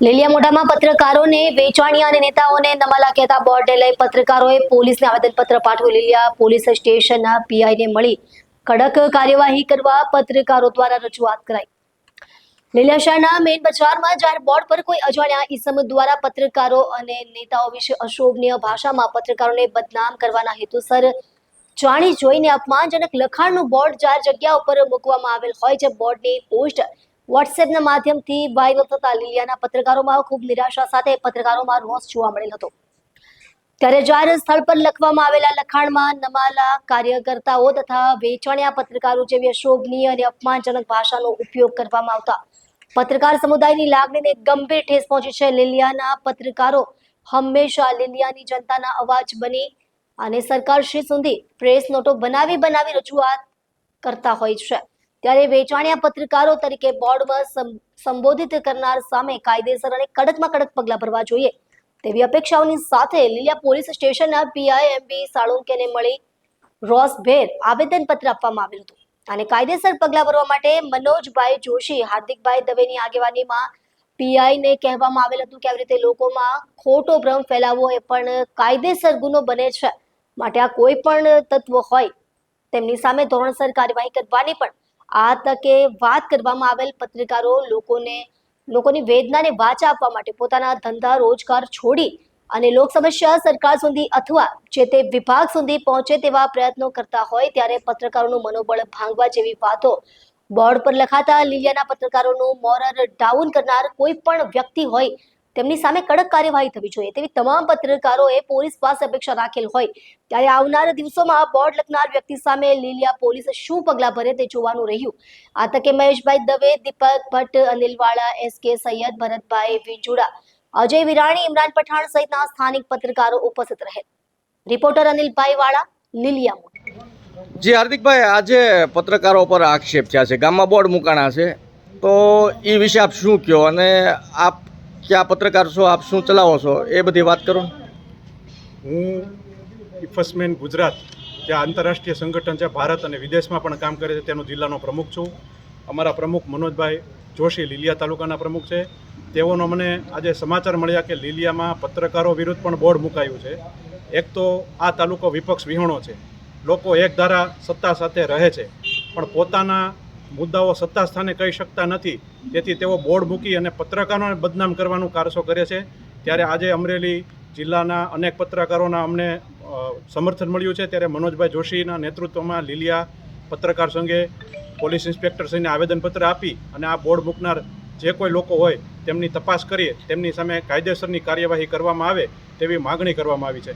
લીલિયા મોઢામાં પત્રકારોને વેચાણિયા અને નેતાઓને નમાલા કહેતા બોર્ડને લઈ પત્રકારોએ પોલીસને આવેદનપત્ર પાઠવ્યું. લીલિયા પોલીસ સ્ટેશનના પીઆઈને મળી કડક કાર્યવાહી કરવા પત્રકારો દ્વારા રજૂઆત કરાઈ. લીલિયા શહેરના મેઇન બજારમાં જાહેર બોર્ડ પર કોઈ અજાણ્યા ઇસમ દ્વારા પત્રકારો અને નેતાઓ વિશે અશોભનીય ભાષામાં પત્રકારોને બદનામ કરવાના હેતુસર જાણી જોઈને અપમાનજનક લખાણનું બોર્ડ જાહેર જગ્યા ઉપર મૂકવામાં આવેલ હોય છે. બોર્ડની પોસ્ટ વોટ્સએપના માધ્યમથી વાયરલ થતા લીલિયાના પત્રકારોમાં ખૂબ નિરાશા સાથે પત્રકારોમાં રોષ જોવા મળેલ હતો. ત્યારે જાહેર સ્થળ પર લખવામાં આવેલા લખાણમાં નમાલા કાર્યકર્તાઓ તથા વેચાણિયા પત્રકારો જેવી અશોભનીય અને અપમાનજનક ભાષાનો ઉપયોગ કરવામાં આવતા પત્રકાર સમુદાયની લાગણીને ગંભીર ઠેસ પહોંચી છે. લીલિયાના પત્રકારો હંમેશા લીલિયાની જનતાના અવાજ બની અને સરકારશ્રી સુધી પ્રેસ નોટો બનાવી બનાવી રજૂઆત કરતા હોય છે. ત્યારે વેચાણિયા પત્રકારો તરીકે બોર્ડમાં સંબોધિત કરનાર સામે કાયદેસર અને કડકમાં કડક પગલાં ભરવા જોઈએ. તેવી અપેક્ષાઓની સાથે લીલિયા પોલીસ સ્ટેશનના પીઆઈ એમબી સાળુંકેને મળી રોસભેર આવેદનપત્ર આપવામાં આવ્યું હતું. અને કાયદેસર પગલાં ભરવા માટે મનોજભાઈ જોશી, હાર્દિકભાઈ દવેની આગેવાનીમાં પીઆઈને કહેવામાં આવેલ હતું કે આવી રીતે લોકોમાં ખોટો ભ્રમ ફેલાવવો એ પણ કાયદેસર ગુનો બને છે. માટે આ કોઈ પણ તત્વ હોય, તેમની સામે ધોરણસર કાર્યવાહી કરવાની પણ આ તકે વાત કરવામાં આવેલ પત્રકારો લોકોને, લોકોની વેદનાને વાચા આપવા માટે પોતાના ધંધા રોજગાર છોડી અને લોક સમસ્યા સરકાર સુધી અથવા જે તે વિભાગ સુધી પહોંચે તેવા પ્રયત્નો કરતા હોય ત્યારે પત્રકારોનું મનોબળ ભાંગવા જેવી વાતો બોર્ડ પર લખાતા લીલિયાના પત્રકારોનું મોરલ ડાઉન કરનાર કોઈ પણ વ્યક્તિ હોય તેમની સામે કડક કાર્યવાહી થવી જોઈએ. તેવી તમામ પત્રકારોએ પોલીસ પાસે અપેક્ષા રાખેલ હોય ત્યારે આવનારા દિવસોમાં બોર્ડ લખનાર વ્યક્તિ સામે લીલિયા પોલીસ શું પગલાં ભરે તે જોવાનું રહ્યું. આ તકે મહેશભાઈ દવે, દીપક ભટ્ટ, અનિલવાળા, એસ કે સૈયદ, ભરતભાઈ વિંજુડા, અજય વિરાણી, ઇમરાન પઠાણ સહિતના સ્થાનિક પત્રકારો ઉપસ્થિત રહે. રિપોર્ટર અનિલભાઈ વાળા, લીલિયા જી, હાર્દિકભાઈ, આજે પત્રકારો પર આક્ષેપ થયા છે. ગામમાં બોર્ડ મુકાણા છે. તો એ વિશે આપ શું કહો? અને આપ ક્યાં પત્રકાર છો, આપ શું ચલાવો છો? એ બધી વાત કરો હું ઇફસમેન ગુજરાત, જે આંતરરાષ્ટ્રીય સંગઠન છે, ભારત અને વિદેશમાં પણ કામ કરે છે, તેનો જિલ્લાનો પ્રમુખ છું. અમારા પ્રમુખ મનોજભાઈ જોશી લીલિયા તાલુકાના પ્રમુખ છે. તેઓનો મને આજે સમાચાર મળ્યા કે લીલિયામાં પત્રકારો વિરુદ્ધ પણ બોર્ડ મુકાયું છે. એક તો આ તાલુકો વિપક્ષ વિહોણો છે. લોકો એક ધારા સત્તા સાથે રહે છે. પણ પોતાના મુદ્દાઓ સત્તા સ્થાને કહી શકતા નથી. તેથી તેઓ બોર્ડ મૂકી અને પત્રકારોને બદનામ કરવાનું કારસો કરે છે. ત્યારે આજે અમરેલી જિલ્લાના અનેક પત્રકારોના અમને સમર્થન મળ્યું છે. ત્યારે મનોજભાઈ જોશીના નેતૃત્વમાં લીલિયા પત્રકાર સંઘે પોલીસ ઇન્સ્પેક્ટર શ્રીને આવેદનપત્ર આપી અને આ બોર્ડ મૂકનાર જે કોઈ લોકો હોય તેમની તપાસ કરી તેમની સામે કાયદેસરની કાર્યવાહી કરવામાં આવે તેવી માગણી કરવામાં આવી છે.